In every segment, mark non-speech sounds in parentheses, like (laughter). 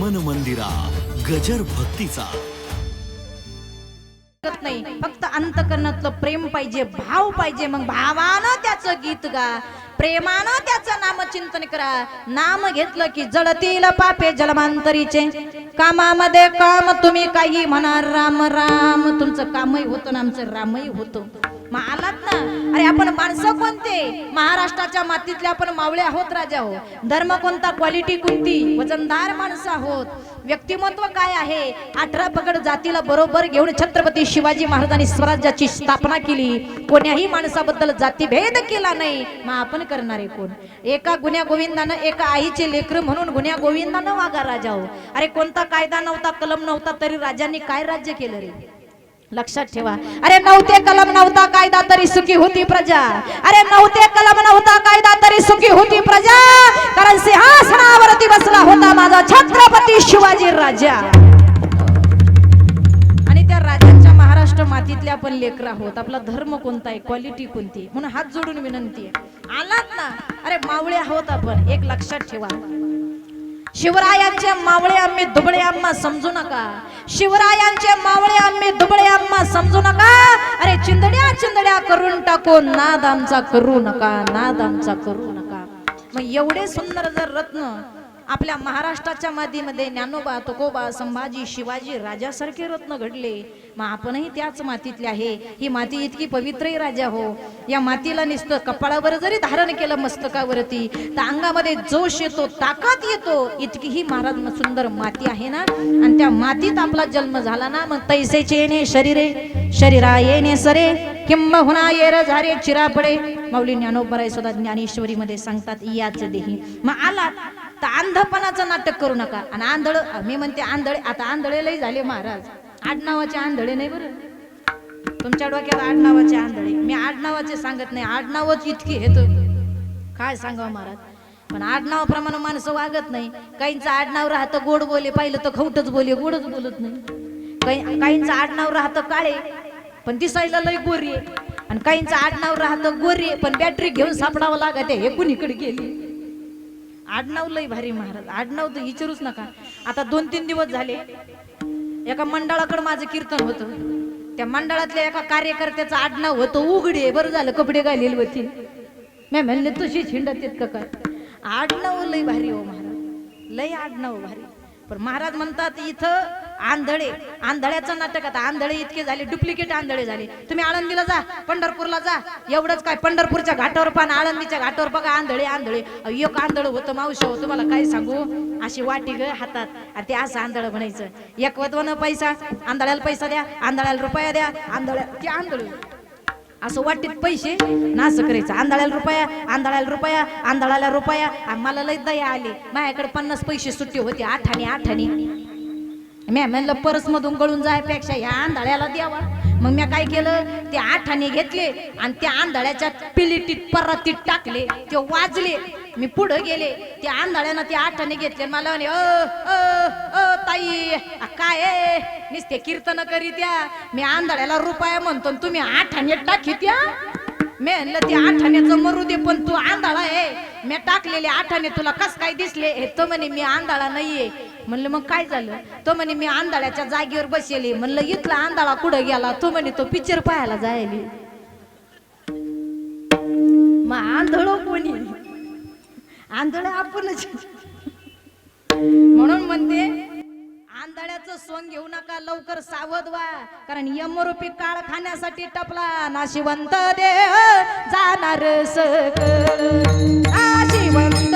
मन मंदिरा गजर भक्तीचा. नाही. फक्त अंतकरणातलं प्रेम पाहिजे भाव पाहिजे मग भावानं त्याचं गीत गा. प्रेमानं त्याचं नामचिंतन करा. नाम घेतलं की जळतील पापे जलमांतरीचे. कामामध्ये काम तुम्ही काही म्हणा राम राम. तुमचं कामही होतं ना आमचं रामही होतं. मग आलात ना? अरे आपण माणसं कोणते? महाराष्ट्राच्या मातीतले आपण मावळे आहोत राजा हो. धर्म कोणता क्वालिटी कोणती? वजनदार माणसं आहोत. व्यक्तिमत्व काय आहे? अठरा पगड जातीला बरोबर घेऊन छत्रपती शिवाजी महाराजांनी स्वराज्याची स्थापना केली. कोण्याही माणसाबद्दल जातीभेद केला नाही. मग आपण करणारे कोण? एका गुन्ह्या गोविंदानं एका आईचे लेकर म्हणून गुन्ह्या गोविंदानं वागा राजा हो. अरे कोणता कायदा नव्हता कलम नव्हता तरी राजांनी काय राज्य केलं रे? लक्षात ठेवा. अरे नव्हते कलम नव्हता कायदा तरी सुखी होती प्रजा. अरे नव्हते कलम नव्हता कायदा तरी सुखी होती प्रजा. कारण सिंहासनावरती बसला होता माझा छत्रपती शिवाजी राजा. आणि त्या राजांच्या महाराष्ट्र मातीतल्या आपण लेकरा होत आपला धर्म कोणता आहे? क्वालिटी कोणती म्हणून हात जोडून विनंती आहे. आलात ना? अरे मावळे आहोत आपण. एक लक्षात ठेवा. शिवरायांचे मावळे आम्ही दुबळे आम्हा समजू नका. शिवरायांचे मावळे आम्ही दुबळे आम्हा समजू नका. अरे चिंदड्या चिंदड्या करून टाकू. नाद आमचा करू नका नाद आमचा करू नका. मग एवढे सुंदर जर रत्न आपल्या महाराष्ट्राच्या मातीमध्ये ज्ञानोबा तुकोबा संभाजी शिवाजी राजासारखे रत्न घडले. मग आपणही त्याच मातीतले आहे. ही माती इतकी पवित्रही राजा हो. या मातीला निसतं कपाळावर जरी धारण केलं मस्तकावरती तर अंगामध्ये जोश येतो ताकद येतो. इतकी ही महाराज सुंदर माती आहे ना? आणि त्या मातीत आपला जन्म झाला ना मग तैसेचे येणे शरीरे शरीरा येणे सरे. किंबहुना येर झारे चिरापडे. माऊली ज्ञानोबराय सुद्धा ज्ञानेश्वरीमध्ये सांगतात याच देही. मग आला तर अंधपणाचं नाटक करू नका. आणि आंधळ मी म्हणते आंधळे आता आंधळे लई झाले महाराज. आडनावाचे आंधळे नाही बरं. तुमच्या डोक्यात आडनावाचे आंधळे. मी आडनावाचे सांगत नाही. आडनावच इतकी हेत काय सांगावं महाराज? पण आडनावाप्रमाणे माणसं वागत नाही. काहींचं आडनाव राहतं गोड बोले पाहिलं तर खवटच बोले गोडच बोलत नाही. काही काहींचं आडनाव राहतं काळे पण दिसायला लय गोरी आहे. आणि काहींचं आडनाव राहतं गोरी पण बॅटरी घेऊन सापडावं लागत हे कुणीकडे गेली? आडनाव लय भारी महाराज आडनाव तर विचारूच नका. आता दोन तीन दिवस झाले एका मंडळाकडे माझं कीर्तन होतं. त्या मंडळातल्या एका कार्यकर्त्याचं आडनाव होतं उघडे बरं झालं कपडे घालेल होती मी म्हणले तुझी छिंडत येत का आडनाव लय भारी हो महाराज लय आडनाव भारी. पण महाराज म्हणतात इथं आंधळे आंधळ्याचं नाटक आता. आंधळे इतके झाले डुप्लिकेट आंधळे झाले. तुम्ही आळंदीला जा पंढरपूरला जा. एवढंच काय पंढरपूरच्या घाटावर पण आळंदीच्या घाटावर बघा आंधळे आंधळे. एक आंधळ होतं मावशी तुम्हाला काय सांगू? अशी वाटी ग हातात. आणि ते असं आंधळ म्हणायचं. एक पैसा आंधळ्याला पैसा द्या आंधळ्याला रुपया द्या आंधळ्या ते आंधळ. असं वाटीत पैसे ना असं करायचं. आंधळ्याला रुपया आंधळ्याला रुपया आंधळाला रुपया. मला लय दया आली. माझ्याकडे पन्नास पैसे सुट्टी होते आठाने आठाने. मी म्हणलं परस मधून गळून जायपेक्षा ह्या आंधळ्याला द्यावा. मग मी काय केलं ते आठाने घेतले आणि त्या आंधळ्याच्या पिलिटीत परातीत टाकले ते वाजले. मी पुढे गेले ते आंधळ्यानं ते आठाने घेतले मला म्हणे "अ, अ, अ, ताई काय आहे? नुसते कीर्तन करीत या. मी आंधळ्याला रुपया म्हणतो आणि तुम्ही आठाने टाकीत या. मी म्हणलं ते आठाण्याचं मरू दे पण तू आंधळा आहे. मी टाकलेले आठाने तुला कस काय दिसले? हे तो म्हणे मी आंधळा नाहीये. म्हणलं मग काय झालं? तो म्हणे मी आंधळ्याच्या जागेवर बसेली म्हणलं इथला आंधळा कुठं गेला? तो म्हणे तो पिक्चर पाहायला जायली. मग आंधळ कोणी? आंधळ आपणच. म्हणून म्हणते आंधळ्याचं सोंग घेऊ नका लवकर सावध व्हा. कारण यमरूपी काळ खाण्यासाठी टपला नाशिवंत देह जाणार सक नाशिवंत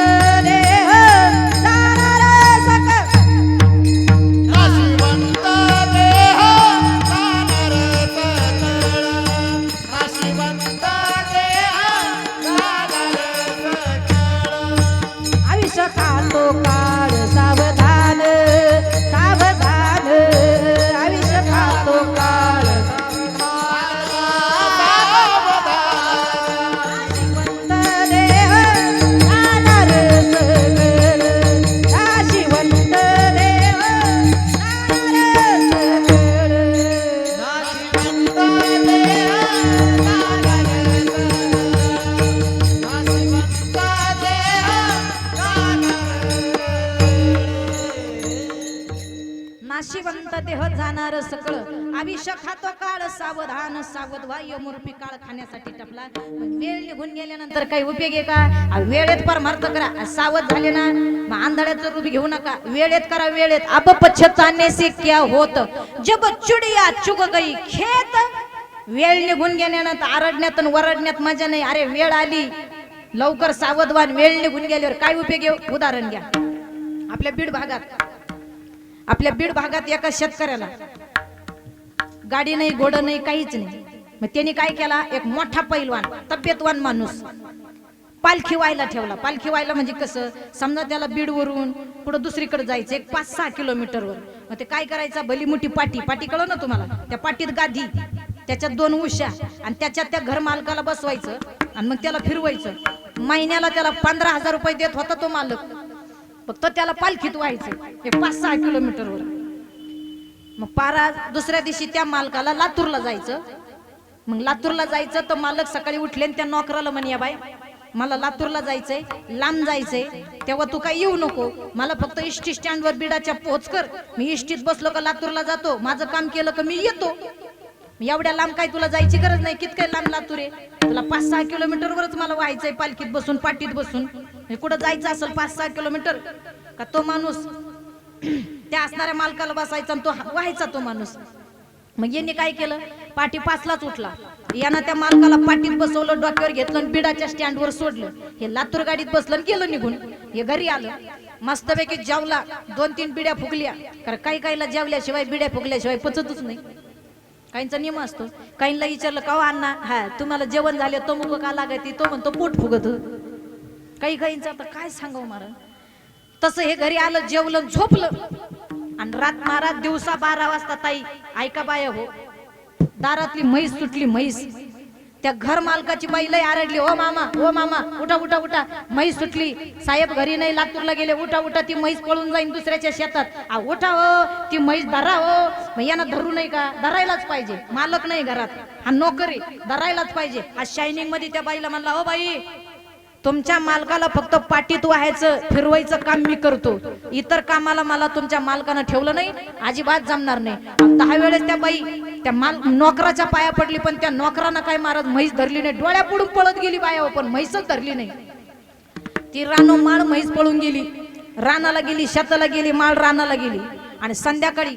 वाढवा सावध काळ खाण्यासाठी टपला. वेळ निघून गेल्यानंतर काही उपयोग आहे का? वेळेत परमार्थ करा. सावध झाले ना. मग आंधळ्याचं रूप घेऊ नका. वेळेत करा वेळेत. अब पछताने से क्या होत. जब चुडिया चुग गई खेत. वेळ निघून गेल्यानंतर आरडण्यात वरडण्यात मजा नाही. अरे वेळ आली. लवकर सावधवान वेळ निघून गेल्यावर काय उपयोग आहे? उदाहरण घ्या. आपल्या बीड भागात आपल्या बीड भागात एका शेतकऱ्याला गाडी नाही घोडं नाही काहीच नाही. मग त्यांनी काय केला? एक मोठा पैलवान तब्येतवान माणूस पालखी व्हायला ठेवला. पालखी व्हायला म्हणजे कसं? समजा त्याला बीडवरून पुढं दुसरीकडे जायचं एक पाच सहा किलोमीटरवर. मग ते काय करायचं? भली मोठी पाटी. पाटी कळव ना तुम्हाला? त्या पाटीत गादी त्याच्यात दोन उशा आणि त्याच्यात त्या घर मालकाला बसवायचं आणि मग त्याला फिरवायचं. महिन्याला त्याला पंधरा हजार रुपये देत होता तो मालक. फक्त त्याला पालखीत व्हायचं हे पाच सहा किलोमीटरवर. मग पारा दुसऱ्या दिवशी त्या मालकाला लातूरला जायचं. मग लातूरला जायचं तर मालक सकाळी उठले आणि त्या नोकराला म्हणे "या बाई मला लातूरला जायचंय लांब जायचंय तेव्हा तू काय येऊ नको. मला फक्त इष्टी स्टँडवर बिडाच्या पोहोच कर. मी इष्टीत बसलो का लातूरला जातो. माझं काम केलं का मी येतो. एवढ्या लांब काय तुला जायची गरज नाही. कितकं लांब लातूर आहे? तुला पाच सहा किलोमीटरवरच मला व्हायचंय पालखीत बसून पाटीत बसून. कुठं जायचं असेल पाच सहा किलोमीटर? का तो माणूस (clears throat) त्या असणाऱ्या मालकाला बसायचा आणि तो व्हायचा तो माणूस. मग यांनी काय केलं? पाठी पाचलाच उठला. यानं त्या मालकाला पाठीत बसवलं डोक्यावर घेतलं आणि बिडाच्या स्टँडवर सोडलं. हे लातूर गाडीत बसलं आणि गेलं निघून. हे घरी आलं. मस्तपैकी जेवला. दोन तीन बिड्या फुगल्या. कारण काही काहीला जेवल्याशिवाय बिड्या फुगल्याशिवाय पचतच नाही. काहींचा नियम असतो. काहींना विचारलं का हो अण्णा? हा तुम्हाला जेवण झाले तो मुख का लागायची तो म्हणतो पोट फुगत. काही काहींचं आता काय सांगावं मारा? तसं हे घरी आलं जेवलं झोपलं. आणि रात महाराज दिवसा बारा वाजता ताई ऐका बाया हो. दारातली म्हैस सुटली म्हैस. त्या घर मालकाची बाई लय आरडली ओ मामा ओ मामा उठा उठा उठा. म्हैस सुटली साहेब घरी नाही लातूरला गेले. उठा उठा. ती म्हैस पळून जाईन दुसऱ्याच्या शेतात. आ उठा हो. ती म्हैस धरा हो. यांना धरू नाही का? धरायलाच पाहिजे. मालक नाही घरात. हा नोकरी. धरायलाच पाहिजे. आज शायनिंगमध्ये त्या बाईला म्हणला हो बाई तुमच्या मालकाला फक्त पाठीत व्हायचं फिरवायचं काम मी करतो. इतर कामाला मला तुमच्या मालकानं ठेवलं नाही अजिबात जमणार नाही. दहा वेळेस त्या बाई त्या माल नोकराच्या पाया पडली पण त्या नोकरानं काय मारत म्हैस धरली नाही. डोळ्या पुढून पळत गेली बाया पण म्हैसच धरली नाही. ती रानो माळ म्हैस पळून गेली. रानाला गेली शेताला गेली माळ रानाला गेली. आणि संध्याकाळी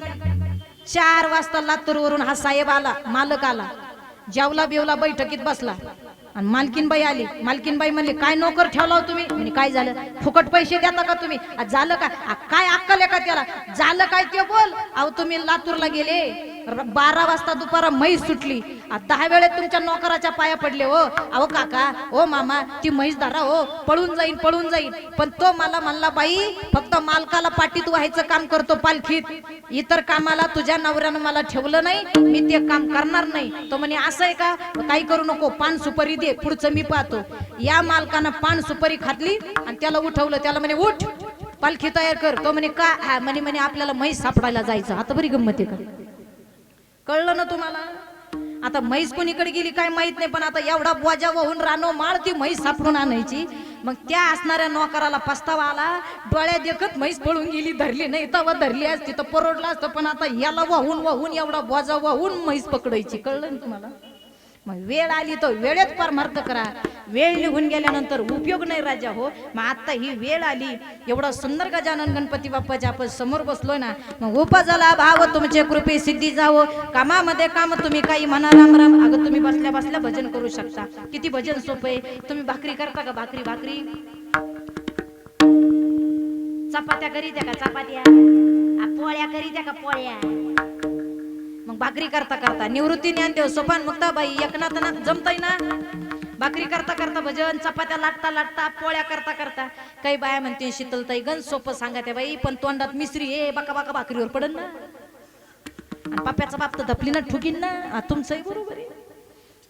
चार वाजता लातूरवरून हा साहेब आला मालक आला. जेवला बिवला बैठकीत बसला. आणि मालकीनबाई आली. मालकीनबाई म्हणली काय नोकर ठेवला हो तुम्ही? म्हणजे काय झालं? फुकट पैसे देता का तुम्ही? झालं काय काय अक्कल आहे का त्याला? झालं काय ते बोल. अहो तुम्ही लातूरला गेले. बारा वाजता दुपारा म्हैस सुटली. दहा वेळेत तुमच्या नोकराच्या पाया पडले हो. अहो काका ओ मामा ती म्हैस धरा हो. पळून जाईन पळून जाईन. पण तो मला म्हणला बाई फक्त मालकाला पाठीत व्हायचं काम करतो पालखीत. इतर कामाला तुझ्या नवऱ्यानं मला ठेवलं नाही. मी ते काम करणार नाही. तो म्हणे असं आहे का? काही करू नको. पान सुपारी दे. पुढचं मी पाहतो. या मालकानं पान सुपारी खातली आणि त्याला उठवलं. त्याला म्हणे उठ. पालखी तयार कर. तो म्हणे का? हा म्हणे म्हणे आपल्याला म्हैस सापडायला जायचं. आता बरी गंमत आहे का? कळलं ना तुम्हाला? आता म्हैस कोणीकडे गेली काय माहीत नाही पण आता एवढा बोजा वाहून रानो माळ ती म्हैस सापडून आणायची. मग त्या असणाऱ्या नोकराला पस्तावा आला डोळ्या देखत म्हैस पळून गेली धरली नाही तेव्हा धरली असती तर परवडलं असतं पण आता याला वाहून वाहून एवढा बोजा वाहून म्हैस पकडायची. कळलं ना तुम्हाला? मग वेळ आली तर वेळेत परमार्थ करा. वेळ निघून गेल्यानंतर उपयोग नाही राजा हो. मग आता ही वेळ आली. एवढा सुंदर गजानन गणपती बाप्पाच्या आपण समोर बसलो ना मग उपजला भाव तुमचे कृपे सिद्धी जावो. कामामध्ये काम तुम्ही काही म्हणा राम राम. अगं तुम्ही बसल्या बसल्या भजन करू शकता. किती भजन सोपे तुम्ही भाकरी करता का भाकरी भाकरी? चपात्या करीत्या का चपात्या? पोळ्या करी द्या का पोळ्या? मग भाकरी करता करता. निवृत्ती ज्ञानदेव सोपान मुक्ताबाई एकनाथ जमताय ना? भाकरी करता करता भजन चपात्या लाटता लाटता पोळ्या करता करता. काही बाया म्हणते शीतलताई गण सोपं सांगा त्या बाई पण तोंडात मिसरी हे बाका बाका भाकरीवर पडन ना. आणि पाप्याचा बाप तर धपली ना ठुकीन ना. तुमचंही बरोबर आहे.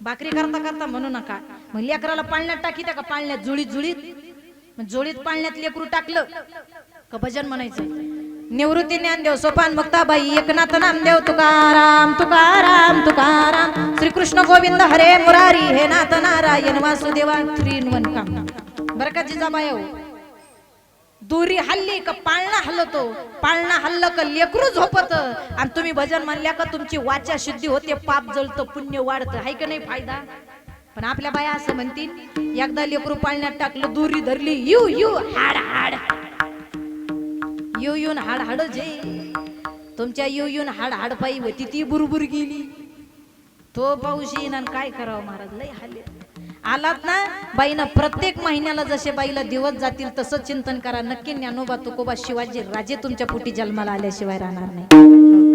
भाकरी करता करता म्हणू नका. मग लेकराला पाळण्यात टाकी त्या का? पाळण्यात जुळीत जुळीत? मग पाळण्यात लेकरू टाकलं का भजन म्हणायचं निवृत्ती ज्ञानदेव सोपान मुक्ताबाई एकनाथ नामदेव तुकाराम तुकाराम तुकाराम. श्रीकृष्ण गोविंद हरे मुरारी हे नाथ Narayan Vasudeva three in one काम. बरं का जिजाबाई हो? दोरी हल्ली का पाळणा हल्लतो पाळणा हल्ल का लेकरू झोपत. आणि तुम्ही भजन म्हणल्या का तुमची वाचा शुद्धी होते पाप जळतं पुण्य वाढतं. हाय का नाही फायदा? पण आपल्या बाया असं म्हणतील एकदा लेकरू पाळण्यात टाकलं दोरी धरली यू यू हाड हाड. येऊ येऊन हाड हाड जे. तुमच्या येऊ येऊन हाड हाड पायी होती ती बुरबुर गेली. तो पाऊस येईन आणि काय करावं महाराज? लय हाले आलात ना बाईनं प्रत्येक महिन्याला जसे बाईला दिवस जातील तसं चिंतन करा. नक्की ज्ञानोबा तुकोबा शिवाजी राजे तुमच्या पोटी जन्माला आल्याशिवाय राहणार नाही.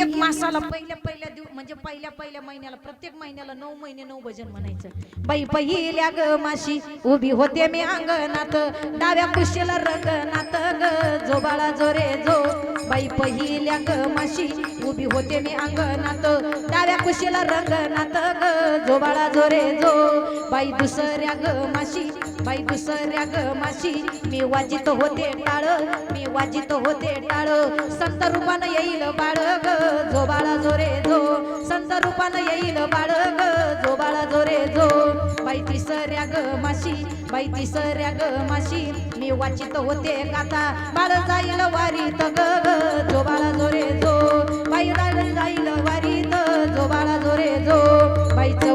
एक एक मासाला पहिल्या पहिल्या दिव म्हणजे पहिल्या पहिल्या महिन्याला प्रत्येक महिन्याला नऊ महिने नऊ भजन म्हणायचं. बाई पहिल्या ग माशी उभी होते मी अंगणात. डाव्या कुशीला रंगनात ग जो बाळा जो रे जो. बाई पहिल्या ग माशी उभी होते मी अंगणात. डाव्या कुशीला रंगनात ग जो बाळा जो रे जो. बाई दुसऱ्या ग माशी बाई दुसऱ्या ग माशी मी वाजित होते टाळ मी वाजित होते टाळ. संत रूपान येईल बाळ ग जो बाळा जो जो. संत रूपान येईल बाळ ग जो बाळा जो रे जो. बाई तिसऱ्या ग माशी बाई तिसऱ्या ग माशी मी वाचित होते गाता बाळ जाईल वारीत ग ग. जो बाळा जो रे जो. बाई जाईल वारीत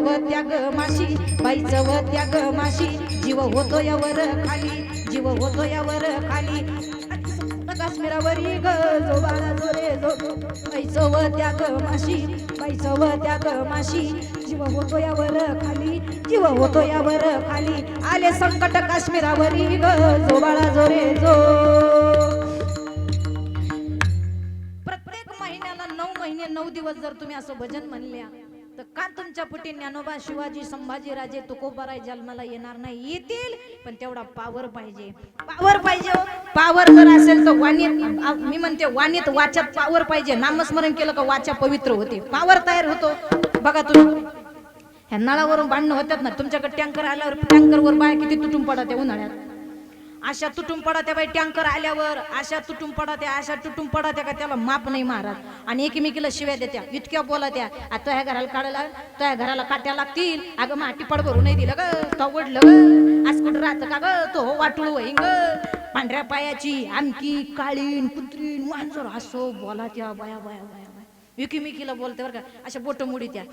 बाई ग माशी बाईच चवत्या ग माशी. जीव होतो यावर खाली जीव होतो यावर खाली. काश्मीरावरी ग जो बाळा जो रे ग माशी बाईच चवत्या ग माशी. जीव होतो यावर खाली जीव होतो यावर खाली. आले संकट काश्मीरावरी ग जो बाळा जो. प्रत्येक महिन्याला नऊ महिने नऊ दिवस जर तुम्ही असं भजन म्हणल्या तर का तुमच्या पुटी ज्ञानोबा शिवाजी संभाजी राजे तुकोबाराय जन्माला येणार नाही येतील पण तेवढा पावर पाहिजे. पावर पाहिजे हो. पावर जर असेल तर वाणीत मी म्हणते वाणीत वाच्यात पावर पाहिजे. नामस्मरण केलं का वाचा पवित्र होते. पावर तयार होतो. बघा तुम्ही. ह्या नळावरून भांडणं होतात ना तुमच्याकडे टँकर आल्यावर टँकरवर बाय किती तुटून पडत उन्हाळ्यात. अशा तुटून पडत्या बाई टँकर आल्यावर अशा तुटून पडत्या अशा तुटून पडत्या का त्याला माप नाही महाराज आणि एकमेकीला शिव्या देत्या इतक्या बोलत्या आता ह्या घराला काढायला तो ह्या घराला काट्या लागतील. अगं माटी पड भरू नाही दिलं ग तो ओढलं ग. आज कुठं राहतं का ग? तो हो वाटूळ होईन ग. पांढऱ्या पायाची आमकी काळीन कुत्रीन वांजर असो बोला त्या बाया बाया बाया. बाया बोलते बरं का अशा बोट मुडी त्या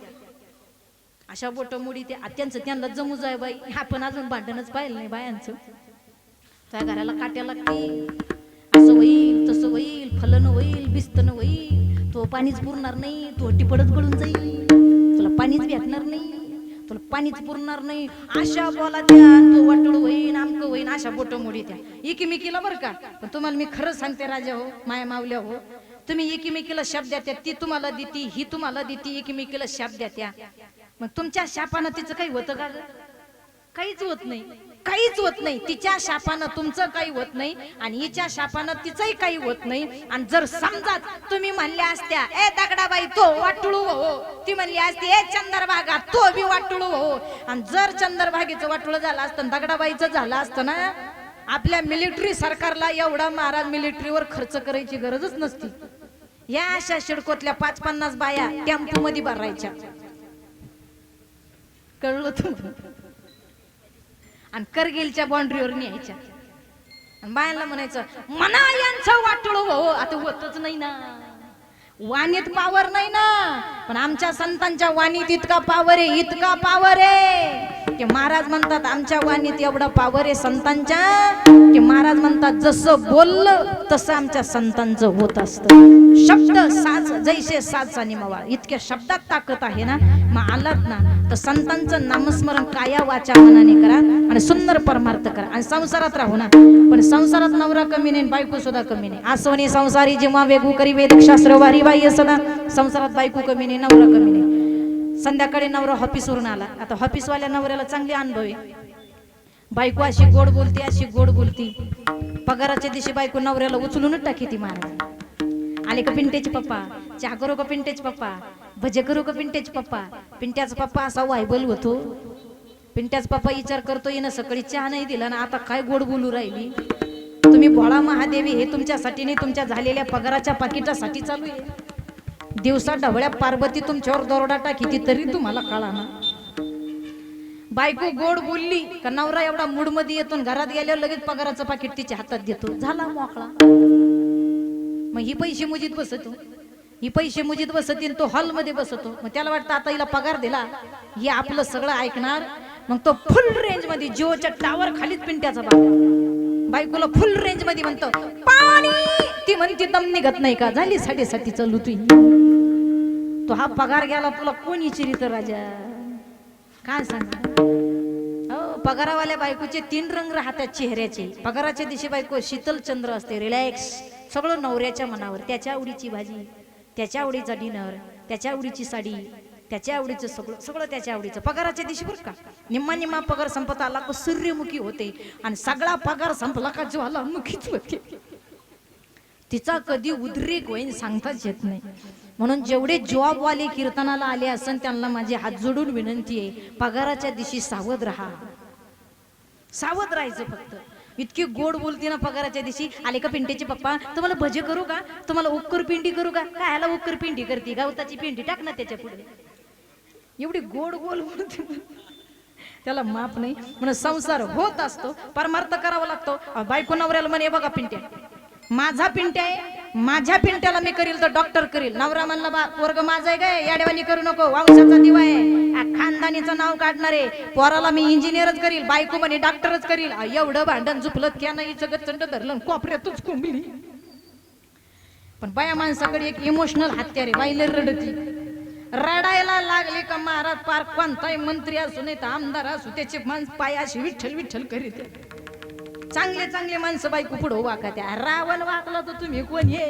अशा बोट मुडी त्या त्यांचं त्यांना जमू जाय बाई. आपण अजून भांडणच पाहिलं नाही बायांचं. त्या घराला काट्या लागतील. असं होईल तसं होईल फलन होईल बिस्तन होईल. तो पाणीच पुरणार नाही तो टिपडच गळून जाईल. तुला पाणीच भेटणार नाही तुला पाणीच पुरणार नाही. अशा बोला त्या तो वाटळ होईन आमक होईन अशा बोट मोडी त्या एकीमेकीला बरं का? पण तुम्हाला मी खरंच सांगते राजा हो माया मावल्या हो. तुम्ही एकीमेकीला शाप द्या ती तुम्हाला देती ही तुम्हाला देती एकीमेकीला शाप द्या मग तुमच्या शापानं तिचं काही होतं का काहीच होत नाही. काहीच होत नाही. तिच्या शापानं तुमचं काही होत नाही आणि हिच्या शापानं तिचंही काही होत नाही. आणि जर समजा तुम्ही म्हणल्या असत्या ए दगडाबाई तो वाटुळू हो. ती म्हणली असती ए चंद्रभागा तो बी वाटुळू हो. आणि जर चंद्रभागेचं वाटुळ झालं असतं दगडाबाईचं झालं असतं ना आपल्या मिलिटरी सरकारला एवढा महाराज मिलिटरीवर खर्च करायची गरजच नसती. या अशा शिडकोतल्या पाच पन्नास बाया टेम्पो मध्ये भरायच्या. कळलं तुम्हाला आणि करगिलच्या बाउंड्रीवर न्यायच्या. आणि बायांना म्हणायचं मना यांचं वाटोळ हो आता होतच नाही ना. वाणीत पावर नाही ना. पण आमच्या संतांच्या वाणीत इतका पावर आहे इतका पावर आहे. की महाराज म्हणतात आमच्या वाणीत एवढा पावर आहे संतांच्या. की महाराज म्हणतात जसं बोललं तसं आमच्या संतांचं होत असतं. शब्द साच जैसे साच आणि मवा इतक्या शब्दात ताकद आहे ना. मग आलात ना तर संतांचं नामस्मरण काया वाचा मनाने करा आणि सुंदर परमार्थ करा. आणि संसारात राहू ना. पण संसारात नवरा कमी नाही बायको सुद्धा कमी नाही. आसवणी संसारी जेव्हा वेगू करी वेदिक शास्त्र वारी बाई सदा. संसारात बायको कमी नाही नवरा कमी नाही. संध्याकाळी नवरा ऑफिसवरून आला. आता ऑफिसवाल्या नवऱ्याला चांगले अनुभव आहे. बायको अशी गोड बोलती अशी गोड बोलती. पगाराच्या दिवशी बायको नवऱ्याला उचलूनच टाकी ती महाराज आले का पिंटेचे पप्पा? चहा करू का पिंटेचे पप्पा? भजे करू का पिंट्याचे पप्पा? पिंट्याचा पप्पा असा वायबल होतो पिंट्याचा पप्पा विचार करतो येणं सकाळी चहा नाही दिला ना आता काय गोड बोलू राहिली? तुम्ही भोळा महादेवी हे तुमच्यासाठी नाही तुमच्या झालेल्या पगाराच्या पाकिटासाठी चालू आहे. दिवसा ढवळ्या पार्वती तुमच्यावर दरोडा टाकी ती तरी तुम्हाला कळा ना. बायको गोड बोलली का नवरा एवढा मूडमध्ये घरात गेल्यावर लगेच पगाराचं पाकिट तिच्या हातात देतो. झाला मोकळा. मग ही पैसे मुजीत बसतो. ही पैसे मुजीत बसतील तो हॉलमध्ये बसतो. मग त्याला वाटतं आता हिला पगार दिला. हे आपलं सगळं ऐकणार. मग तो फुल रेंजमध्ये जिओच्या टावर खालीच पिंट्याचा बायकोला फुल रेंजमध्ये म्हणतो पाणी! ती म्हणती दम निघत नाही का? झाली साडेसाठी चालू तुही तो हा पगार गेला तुला कोण चिरित राजा? काय सांग? हो पगारावाल्या बायकोचे तीन रंग राहतात चेहऱ्याचे. पगाराच्या दिवशी बायको शीतल चंद्र असते रिलॅक्स सगळं नवऱ्याच्या मनावर त्याच्या आवडीची भाजी. त्याच्या आवडीचा डिनर त्याच्या आवडीची साडी त्याच्या आवडीचं सगळं सगळं त्याच्या आवडीचं. पगाराच्या दिवशी बरं का? निम्मा निम्मा पगार संपत आला का सूर्यमुखी होते आणि सगळा पगार संपला का ज्वालामुखीच होते. तिचा कधी उद्रेक होईन सांगताच येत नाही. म्हणून जेवढे जॉबवाले कीर्तनाला आले असन त्यांना माझी हात जोडून विनंती आहे पगाराच्या दिवशी सावध राहा. सावध राहायचं फक्त. इतकी गोड बोलती ना पगाराच्या दिवशी. आले का पिंटीचे पप्पा? तुम्हाला भजे करू का? तुम्हाला उक्कर पिंडी करू का? काय ह्याला उक्कर पिंडी करते गवताची पिंडी टाक ना त्याच्या पुढे. एवढी गोड गोल बोलते. त्याला माप नाही. म्हणून संसार होत असतो. परमार्थ करावा लागतो. बायको नवऱ्याला म्हणे बघा पिंट्या माझा पिंट्या आहे माझ्या पिंट्याला मी करील तर डॉक्टर करील. नवरा म्हणला बा वर्ग माझा आहे काय याडेवानी करू नको वंशाचा दिवा आहे. खानदानीचं नाव काढणार आहे. पोराला मी इंजिनियरच करील बायको म्हणे डॉक्टरच करील. एवढं भांडण झुपलत क्या नाही हिचं चंड धरलं कोपऱ्यातच कोंबली. पण बाया माणसाकडे एक इमोशनल हत्या रे बाईले रडती. रडायला लागले का महाराज पार कोणताही मंत्री असू नाही तर आमदार असू त्याचे माणस पायाशी विठ्ठल विठ्ठल करीत चांगले चांगले माणसं बायको पुढं वाका त्या रावण वाकला तर तुम्ही कोण ये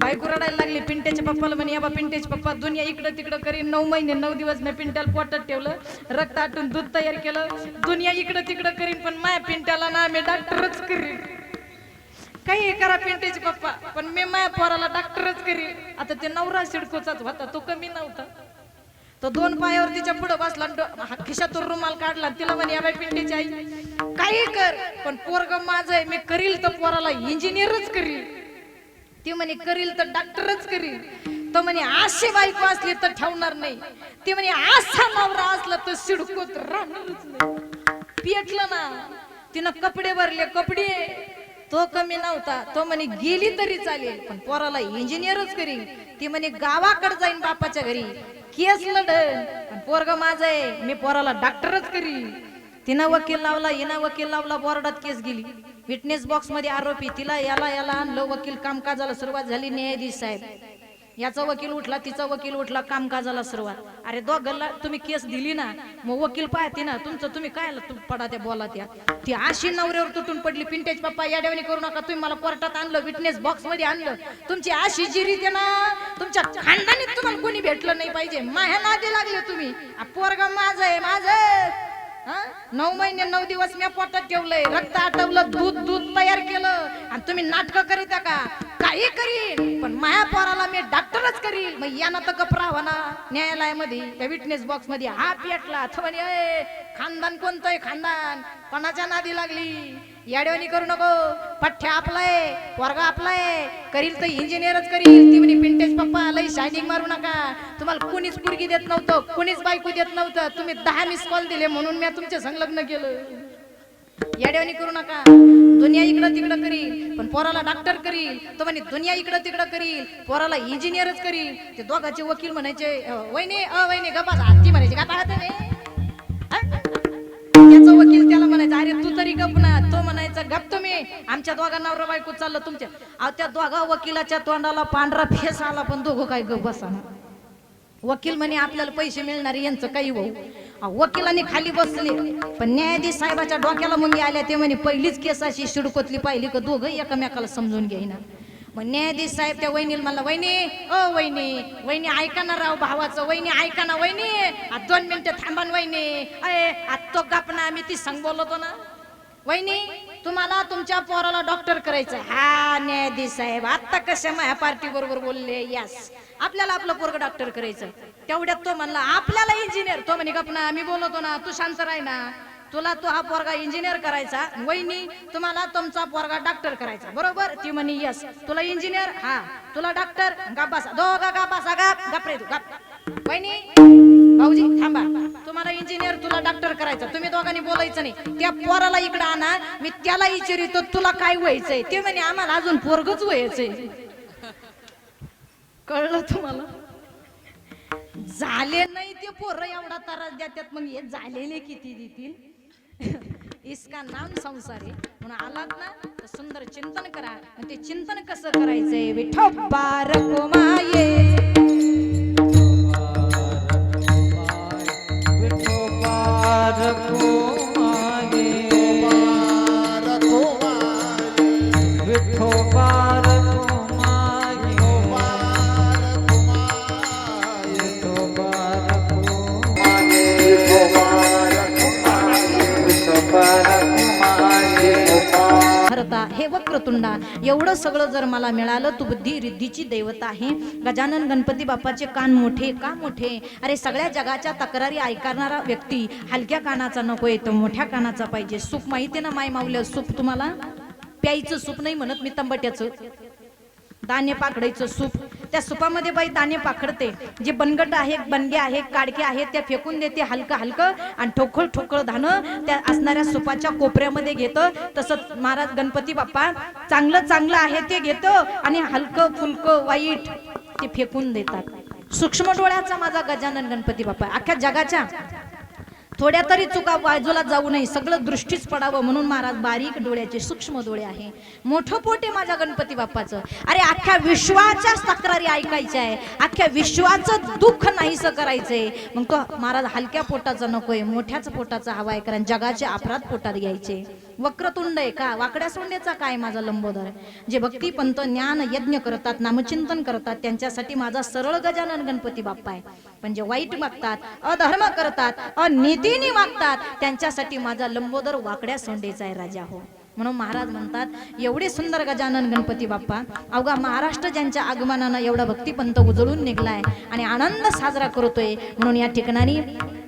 बायको रडायला लागली पिंट्याच्या पप्पाला म्हणे या बा पिंट्याचे पप्पा दुनिया इकडं तिकडं करीन. नऊ महिने नऊ दिवस मी पिंट्याला पोटात ठेवलं रक्त आटून दूध तयार केलं. दुनिया इकडं तिकडं करीन पण माया पिंट्याला ना मी डॉक्टरच करीन. काही करा पिंट्याचे पप्पा पण मी माया पोराला डॉक्टरच करीन. आता ते नवरा सिडकोचाच होता तो कमी नव्हता. तो दोन पायावर तिच्या पुढे बसला आणि डो- हा खिशातून रुमाल काढला तिला म्हणे "या बाई पिंटीची आई काही कर पण पोरग माझ आहे मी करील तर पोराला इंजिनियरच करील. ती म्हणे करील तर डॉक्टरच करील. तो म्हणे अशी बायको असली तर ठेवणार नाही. ती म्हणे असा नवरा असला तर सिडकोत राहणारच नाही. पेटलं ना तिनं कपडे भरले कपडे. तो कमी नव्हता. तो म्हणे गेली तरी चालेल पण पोराला इंजिनियरच करील ती म्हणे गावाकडे जाईन बापाच्या घरी. केस लढ पोरग माझं आहे. मी पोराला डॉक्टरच करी. तिनं वकील लावला हिनं वकील लावला बोर्डात केस गेली. विटनेस बॉक्समध्ये आरोपी तिला याला याला आणलं वकील कामकाजाला सुरुवात झाली न्यायाधीश साहेब. याचा वकील उठला तिचा वकील उठला कामकाजाला सुरुवात. अरे दोघांना तुम्ही केस दिली ना मग वकील पाहते ना तुमचं तुम्ही काय पडा त्या बोला त्या ती अशी नवऱ्यावर तुटून पडली पिंटेज पप्पा या देवानी करू नका तुम्ही मला कोर्टात आणलं विटनेस बॉक्समध्ये आणलं. तुमची अशी जिरी ते ना तुमच्या खानदानीत तुम्हाला कोणी भेटलं नाही पाहिजे. माझ्या नादी लागले तुम्ही. पोरगा माझं आहे माझं. नऊ महिने नऊ दिवस मी पोटात ठेवलंय. रक्त आटवलं दूध दूध तयार केलं. आणि तुम्ही नाटक करीता का? काही करीन. माया पोराला मी डॉक्टरच करील. मग यानं तर कपरा राहावं ना. न्यायालयामध्ये त्या विटनेस बॉक्समध्ये. हा पेटला. थवणी खानदान कोणतंय खानदान. कोणाच्या नादी लागली? याडवणी करू नको. पठ्ठ्या आपलाय वर्ग आपलाय करील तर इंजिनियरच करील. ती म्हणे पिंटेज पप्पा लई शायनिंग मारू नका. तुम्हाला कुणीच पुरगी देत नव्हतं. कुणीच बायको देत नव्हतं. तुम्ही दहा मिस कॉल दिले म्हणून मी तुमच्या संलग्न केलं. येड्यावानी करू नका. दुनिया इकडं तिकडं करील पण पोराला डॉक्टर करील तो म्हणे दुनिया इकडं तिकडं करील पोराला इंजिनियरच करील ते दोघांचे वकील म्हणायचे वहिने अ वहिने गपास आजी म्हणायची का पाहत त्याचा वकील त्याला म्हणायचा अरे तू तरी गप ना. तो म्हणायचा गप तुम्ही. आमच्या दोघा नवरा बायको चाललं तुमच्या. त्या दोघा वकिलाच्या तोंडाला पांढरा फेस आला पण दोघं काय गप बसा वकील म्हणे आपल्याला पैसे मिळणार यांचं काही भाऊ वकिलांनी खाली बसले. पण न्यायाधीश साहेबाच्या डोक्याला मुंगी आल्या ते म्हणे पहिलीच केस अशी शिडकोतली पाहिली का दोघं एकमेकाला समजून घेईना. मग न्यायाधीश साहेब त्या वहिनीला म्हणला वहिनी अ वहिनी वहिनी ऐका ना राव भावाचं वहिनी ऐका ना वहिनी आ, दोन मिनिटं थांबा वहिनी. अय आता तो गपना आम्ही ती संग बोलतो ना. वहिनी तुम्हाला तुमच्या पोराला डॉक्टर करायचं हा न्यायाधीश साहेब आता कशा माझ्या पार्टी बरोबर बोलले? यस आपल्याला आपलं पोरग डॉक्टर करायचं तेवढ्यात तो म्हणला आपल्याला इंजिनियर तो म्हणे गपना मी बोलतो ना तू शांत राही ना. तुला तो हा पोरगा इंजिनियर करायचा. वहिनी तुम्हाला तुमचा पोरगा डॉक्टर करायचा. बरोबर? ती म्हणे यस तुला इंजिनियर हा. तुला डॉक्टर गप बसा. दोघा गप बसा गप रे तू गप वहिनी भाऊजी थांबा. तुम्हाला इंजिनियर तुला डॉक्टर करायचं. तुम्ही दोघांनी बोलायचं नाही. त्या पोराला इकडे आणा. मी त्याला विचारितो तुला काय व्हायचंय? ते म्हणे आम्हाला अजून पोरगच व्हायचंय. कळलं तुम्हाला? झाले नाही ते पोरं एवढा त्रास देतात. मग हे झालेले किती देतील? इसका नाम संसार. आहे म्हणून आलात ना तर सुंदर चिंतन करा. ते चिंतन कसं करायचंय? विठोबार माये हे एवढं सगळं जर मला मिळालं तू बुद्धी रिद्धीची दैवता आहे गजानन गणपती बाप्पाचे कान मोठे का मोठे? अरे सगळ्या जगाच्या तक्रारी ऐकणारा व्यक्ती. हलक्या कानाचा नकोय तो मोठ्या कानाचा पाहिजे. सुख माहिती ना माय मावलं सूप तुम्हाला? प्यायचं सूप नाही म्हणत मी तंबट्याचं. धान्य पाकडायचं सूप. त्या सुपामध्ये बाई दाणे पाखडते. जे बनगट आहे बनगे आहे काडके आहेत त्या फेकून देते हलकं हलकं आणि ठोकळ ठोकळ धानं त्या असणाऱ्या सुपाच्या कोपऱ्यामध्ये घेतं. तसंच महाराज गणपती बाप्पा चांगलं चांगलं आहे ते घेतं आणि हलकं फुलकं वाईट ते फेकून देतात. सूक्ष्म डोळ्याचा माझा गजानन गणपती बाप्पा. अख्ख्या जगाच्या थोड्या तरी चुका बाजूला जाऊ नये. सगळं दृष्टीच पडावं म्हणून महाराज बारीक डोळ्याचे सूक्ष्म डोळे आहे. मोठं पोट आहे माझ्या गणपती बाप्पाचं. अरे अख्ख्या विश्वाच्याच तक्रारी ऐकायच्या आहे. अख्ख्या विश्वाचं दुःख नाहीसं करायचंय. मग तो महाराज हलक्या पोटाचा नकोय मोठ्याच पोटाचा हवाय कारण जगाचे अपराध पोटात घ्यायचे. वक्रतुंड आहे का? वाकड्या सोंडेचा काय माझा लंबोदर? जे भक्ती पंत ज्ञान यज्ञ करतात नामचिंतन करतात त्यांच्यासाठी माझा सरळ गजानन गणपती बाप्पा आहे. पण जे वाईट वागतात अधर्म करतात अनितीने वागतात त्यांच्यासाठी माझा लंबोदर वाकड्या सोंडेचा आहे राजा हो. म्हणून महाराज म्हणतात एवढे सुंदर गजानन गणपती बाप्पा अवघा महाराष्ट्र ज्यांच्या आगमनानं एवढा भक्तिपंत उजळून निघलाय आणि आनंद साजरा करतोय म्हणून या ठिकाणी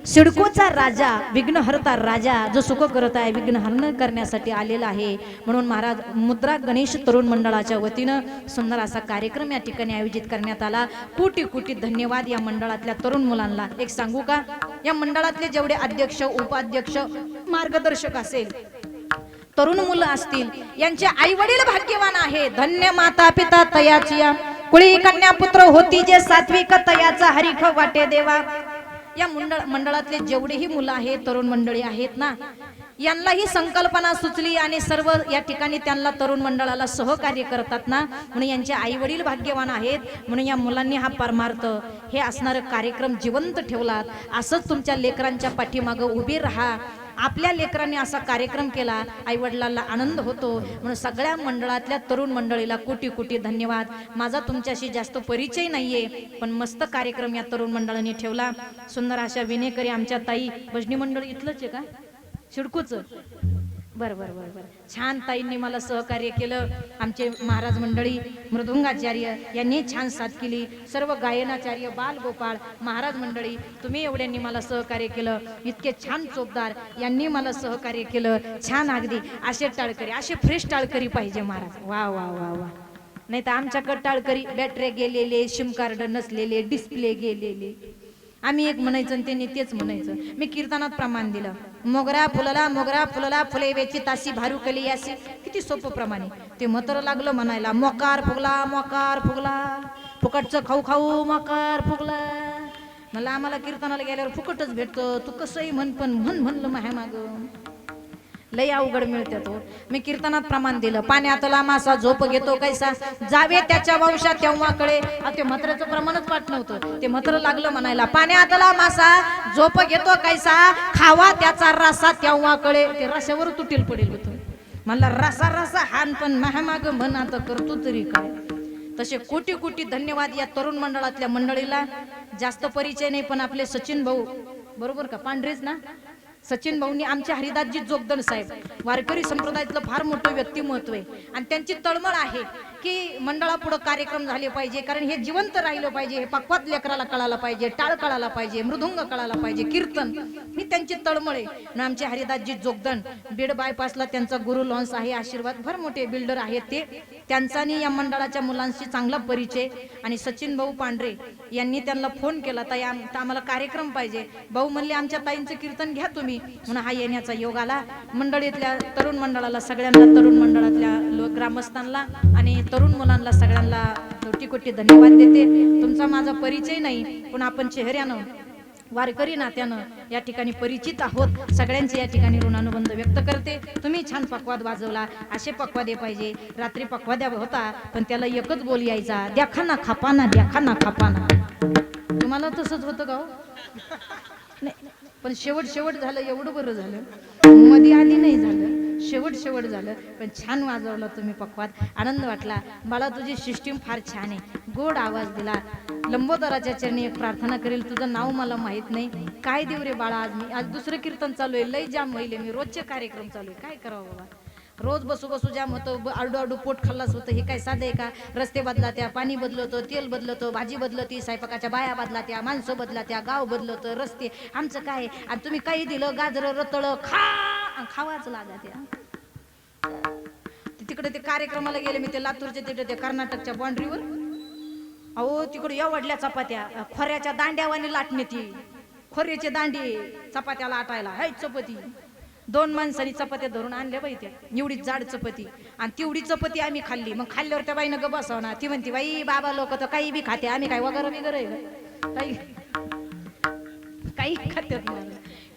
सिडकोचा राजा विघ्नहर्ता राजा जो सुख करत आहे विघ्नहरण करण्यासाठी आलेला आहे. म्हणून महाराज मुद्रा गणेश तरुण मंडळाच्या वतीनं सुंदर असा कार्यक्रम या ठिकाणी आयोजित करण्यात आला. कोटी कोटी धन्यवाद या मंडळातल्या तरुण मुलांना. एक सांगू का? या मंडळातले जेवढे अध्यक्ष उपाध्यक्ष मार्गदर्शक असेल तरुण मुलं असतील यांचे आई वडील भाग्यवान आहे. धन्य माता पिता तयाचिया कुळी कन्या पुत्र होती जे सात्विक तयाचा हरिख वाटे देवा. या मंडळ मंडळातले जेवढेही मुलं आहेत तरुण मंडळी आहेत ना यांना ही संकल्पना सुचली आणि सर्व या ठिकाणी त्यांना तरुण मंडळाला सहकार्य करतात ना. म्हणून यांचे आई वडील भाग्यवान आहेत. म्हणून या मुलांनी हा परमार्थ हे असणारं कार्यक्रम जिवंत ठेवलात. असंच तुमच्या लेकरांच्या पाठीमागं उभी राहा. आपल्या लेकरांनी असा कार्यक्रम केला आई वडिलांना आनंद होतो. म्हणून सगळ्या मंडळातल्या तरुण मंडळीला कोटी कोटी धन्यवाद. माझा तुमच्याशी जास्त परिचय नाहीये पण मस्त कार्यक्रम या तरुण मंडळाने ठेवला. सुंदर अशा विनेकरी आमच्या ताई भजनी मंडळ इथलंच आहे का? शिडकूच. बर बर बर बर. छान ताईंनी मला सहकार्य केलं. आमचे महाराज मंडळी मृदुंगाचार्य यांनी छान साथ केली. सर्व गायनाचार्य बाल गोपाळ महाराज मंडळी तुम्ही एवढ्यांनी मला सहकार्य केलं. इतके छान चोपदार यांनी मला सहकार्य केलं. छान अगदी असे टाळकरी असे फ्रेश टाळकरी पाहिजे महाराज. वा वा वा वा. नाही तर आमच्याकडे टाळकरी बॅटऱ्या गेलेले सिम कार्ड नसलेले डिस्प्ले गेलेले. आम्ही एक म्हणायचं आणि त्यांनी तेच म्हणायचं. मी कीर्तनात प्रमाण दिलं. मोगरा फुलला मोगरा फुलला फुले वेची तासी भारू केली यासी किती सोपं प्रमाणे. ते मतर लागलं म्हणायला मोकार फुगला मोकार फुगला. फुकटचं खाऊ खाऊ मोकार फुगला. मला आम्हाला कीर्तनाला गेल्यावर फुकटच भेटतं. तू कसंही म्हण पण म्हण म्हणलं माह्या मागं. लय अवघड मिळते तो. मी कीर्तनात प्रमाण दिलं. पाण्यातला मासा झोप घेतो कैसा? जावे त्याच्या वंशात तेव्हा कळे ते म्हाताऱ्याचं प्रमाणच पाठ नव्हतं. ते मत्र लागलं म्हणायला पाण्यातला मासा झोप घेतो कैसा? खावा त्याचा रसा तेव्हा कळे ते रशावर तुटील पडेल होतं म्हणला रसा रसा हान पण महामाग म्हण आता करतो तरी काय? तसे कोटी कोटी धन्यवाद या तरुण मंडळातल्या मंडळीला. जास्त परिचय नाही पण आपले सचिन भाऊ. बरोबर का? पांढरेच ना? सचिन भाऊंनी आमचे हरिदासजी जोगदन साहेब वारकरी संप्रदायातलं फार मोठं व्यक्तिमत्व आहे. आणि त्यांची तळमळ आहे. की मंडळापुढं कार्यक्रम झाले पाहिजे कारण हे जिवंत राहिलं पाहिजे हे पक्वात लेकराला कळायला पाहिजे टाळ कळायला पाहिजे मृदुंग कळायला पाहिजे कीर्तन ही त्यांची तळमळे. आणि आमचे हरिदासजी जोगदन बीड बायपासला त्यांचा गुरु लॉन्स आहे आशीर्वाद फार मोठे बिल्डर आहेत ते. त्यांचा आणि या मंडळाच्या मुलांशी चांगला परिचय. आणि सचिन भाऊ पांढरे यांनी त्यांना फोन केला ताई आम- तर आम्हाला कार्यक्रम पाहिजे. भाऊ म्हणले आमच्या ताईंचं कीर्तन घ्या तुम्ही. म्हणून हा येण्याचा योग आला. मंडळीतल्या तरुण मंडळाला सगळ्यांना तरुण मंडळातल्या लो- ग्रामस्थांना आणि तरुण मुलांना सगळ्यांना कोटी कोटी धन्यवाद देते. तुमचा माझा परिचय नाही पण आपण चेहऱ्यानं वारकरी नात्यानं या ठिकाणी परिचित आहोत. सगळ्यांचे या ठिकाणी ऋणानुबंध व्यक्त करते. तुम्ही छान पक्वाद वाजवला असे पक्वादे पाहिजे. रात्री पक्वाद्या होता पण त्याला एकच बोल यायचा द्याखाना खापाना द्याखाना खापाना. मला तसंच होतं का हो? नाही पण शेवट शेवट झालं एवढं बरं झालं. मध्ये आधी नाही झालं. शेवट शेवट झालं. पण छान वाजवलं तुम्ही पक्वात. आनंद वाटला. मला तुझी सिस्टीम फार छान आहे. गोड आवाज दिला. लंबोदराच्या चरणी एक प्रार्थना करेल. तुझं नाव मला माहीत नाही. काय देऊ रे बाळा आज मी? आज दुसरं कीर्तन चालू आहे. लय जाम होईल मी रोजचे कार्यक्रम चालू आहे. काय करावं बाबा? रोज बसू बसू जाम होतं ब- आडू आडू पोट खाल्लाच होतं हे काय साधं आहे का? रस्ते बदलात्या पाणी बदलवतो तेल बदलवतो भाजी बदलती स्वयंपाकाच्या बाया बदलात्या माणसं बदलात्या गाव बदलवतं रस्ते आमचं काय आणि तुम्ही काही दिलं गाजरं रतळ खा खावाच लागा त्या तिकडे ते कार्यक्रमाला गेले मी ते लातूरच्या तिकडे ते कर्नाटकच्या बाँड्रीवर. अहो तिकडे एवढल्या चपात्या खोऱ्याच्या दांड्यावानी लाटणे ती खोऱ्याचे दांडे चपात्या लाटायला हाय चपाती. दोन माणसांनी चपात्या धरून आणल्या बाई त्या. एवढी जाड चपाती. आणि तेवढी चपाती आम्ही खाल्ली. मग खाल्ल्यावर त्या बाईनं ग बसवणार ती म्हणते बाई बाबा लोक तर काही बी खाते. आम्ही काय वगैरे वगैरे काही काही खाते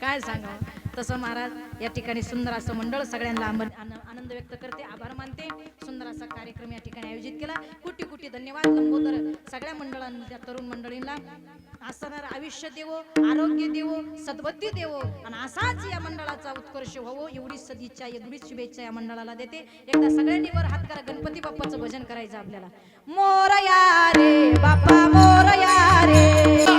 काय सांगा तसं महाराज या ठिकाणी सुंदर असं मंडळ सगळ्यांना आनंद व्यक्त करते आभार मानते. सुंदर असा कार्यक्रम या ठिकाणी आयोजित केला. कुटी कुटी धन्यवाद सगळ्या मंडळांना त्या तरुण मंडळींना. असणार आयुष्य देवो आरोग्य देवो सद्बद्धी देवो. आणि असाच या मंडळाचा उत्कर्ष व्हावो एवढी सदिच्छा एवढीच शुभेच्छा या मंडळाला देते. एकदा सगळ्यांनी वर हात करा गणपती बाप्पाचं भजन करायचं आपल्याला. मोरया रे बाप्पा मोरया रे.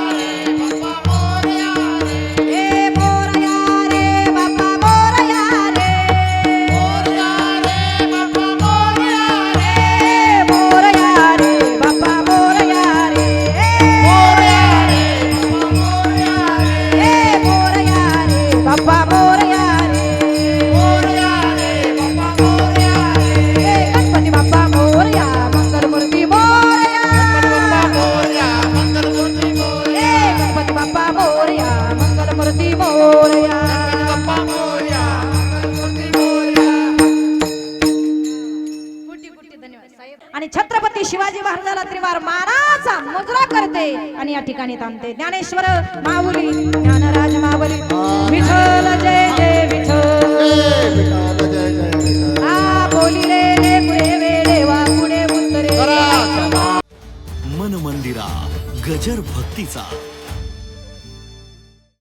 या ठिकाणी